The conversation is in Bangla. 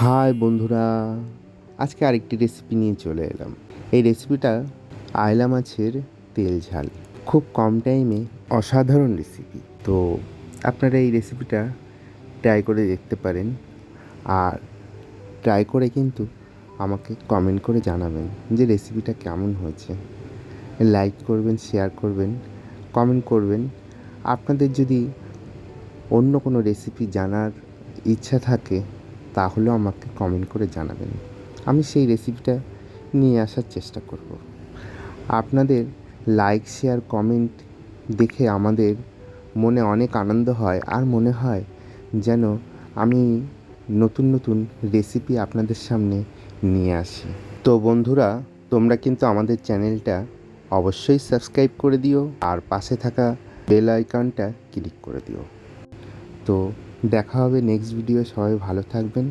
হাই বন্ধুরা, আজকে আরেকটি রেসিপি নিয়ে চলে এলাম। এই রেসিপিটা আয়লা মাছের তেল ঝাল। খুব কম টাইমে অসাধারণ রেসিপি তো আপনারা এই রেসিপিটা ট্রাই করে দেখতে পারেন। আর ট্রাই করে কিন্তু আমাকে কমেন্ট করে জানাবেন যে রেসিপিটা কেমন হয়েছে। লাইক করবেন শেয়ার করবেন কমেন্ট করবেন। আপনাদের যদি অন্য কোনো রেসিপি জানার ইচ্ছা থাকে তাহলেও আমাকে কমেন্ট করে জানাবেন। আমি সেই রেসিপিটা নিয়ে আসার চেষ্টা করব। আপনাদের লাইক শেয়ার কমেন্ট দেখে আমাদের মনে অনেক আনন্দ হয় আর মনে হয় যেন আমি নতুন নতুন রেসিপি আপনাদের সামনে নিয়ে আসি। তো বন্ধুরা, তোমরা কিন্তু আমাদের চ্যানেলটা অবশ্যই সাবস্ক্রাইব করে দিও আর পাশে থাকা বেল আইকনটা ক্লিক করে দিও। তো দেখা হবে নেক্সট ভিডিও সবাই ভালো থাকবেন।